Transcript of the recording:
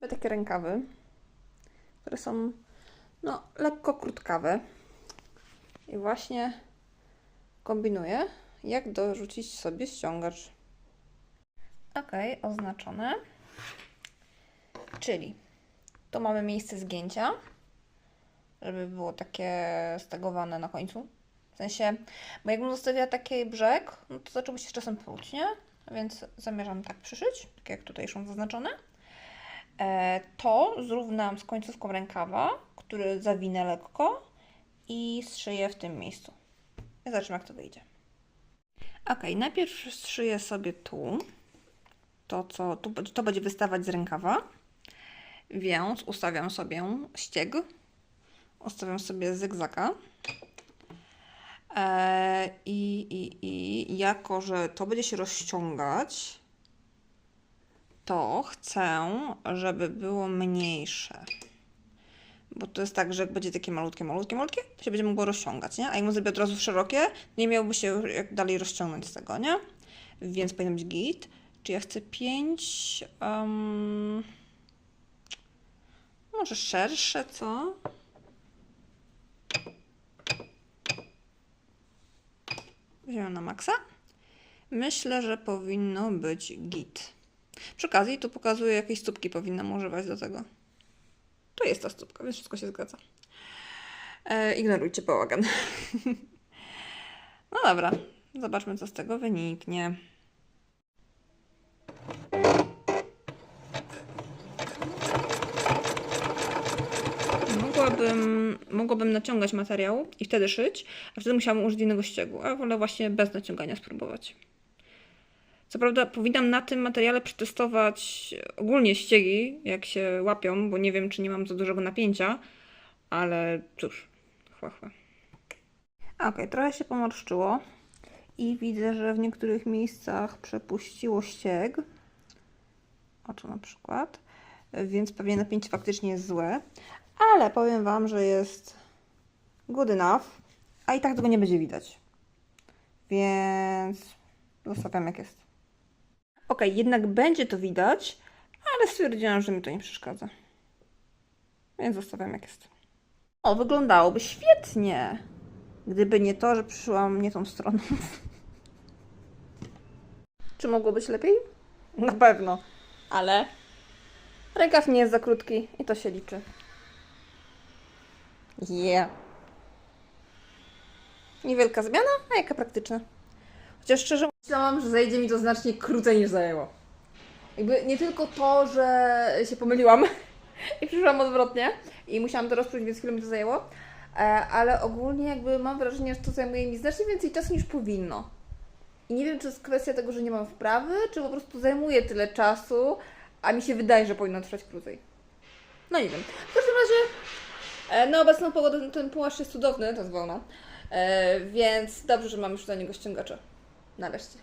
Takie rękawy, które są no, lekko krótkawe. I właśnie kombinuję, jak dorzucić sobie ściągacz. Ok, oznaczone. Czyli tu mamy miejsce zgięcia, żeby było takie stegowane na końcu. W sensie, bo jakbym zostawiła taki brzeg, no to zacząłby się czasem płuć, nie? Więc zamierzam tak przyszyć, tak jak tutaj są zaznaczone. E, To zrównam z końcówką rękawa, który zawinę lekko i zszyję w tym miejscu. Zobaczymy, jak to wyjdzie. Ok, najpierw zszyję sobie tu to, co tu, to będzie wystawać z rękawa. Więc ustawiam sobie ścieg, ustawiam sobie zygzaka. E, i, i, I jako, że to będzie się rozciągać, to chcę, żeby było mniejsze. Bo to jest tak, że jak będzie takie malutkie, malutkie, malutkie, to się będzie mogło rozciągać, nie? A jak mu zrobię od razu szerokie, nie miałby się jak dalej rozciągnąć z tego, nie? Więc powinno być git. Czy ja chcę 5? Um, może szersze, co? Wziąłem na maksa. Myślę, że powinno być git. Przy okazji tu pokazuję, jakie stópki powinnam używać do tego. To jest ta stópka, więc wszystko się zgadza. E, ignorujcie bałagan. no dobra, zobaczmy, co z tego wyniknie. Mogłabym, mogłabym naciągać materiał i wtedy szyć, a wtedy musiałam użyć innego ściegu, a wolę właśnie bez naciągania spróbować. Co prawda powinnam na tym materiale przetestować ogólnie ściegi, jak się łapią, bo nie wiem, czy nie mam za dużego napięcia, ale cóż, chła, chła. Okej, trochę się pomarszczyło i widzę, że w niektórych miejscach przepuściło ścieg. O tu na przykład. Więc pewnie napięcie faktycznie jest złe, ale powiem Wam, że jest good enough, a i tak tego nie będzie widać. Więc zostawiam jak jest. Ok, jednak będzie to widać, ale stwierdziłam, że mi to nie przeszkadza. Więc zostawiam jak jest. O, wyglądałoby świetnie, gdyby nie to, że przyszłam nie tą stroną. Czy mogło być lepiej? Na pewno, ale rękaw nie jest za krótki i to się liczy. Yeah. Niewielka zmiana, a jaka praktyczna. Chociaż szczerze myślałam, że zajdzie mi to znacznie krócej niż zajęło. Jakby nie tylko to, że się pomyliłam i przyszłam odwrotnie i musiałam to rozpróć, więc chwilę mi to zajęło, e, ale ogólnie jakby mam wrażenie, że to zajmuje mi znacznie więcej czasu niż powinno. I nie wiem, czy to jest kwestia tego, że nie mam wprawy, czy po prostu zajmuje tyle czasu, a mi się wydaje, że powinno trwać krócej. No nie wiem. W każdym razie E, Na obecną pogodę ten płaszcz jest cudowny, to jest wełna, e, więc dobrze, że mam już do niego ściągacza. 纳了西。